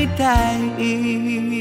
ชีวิต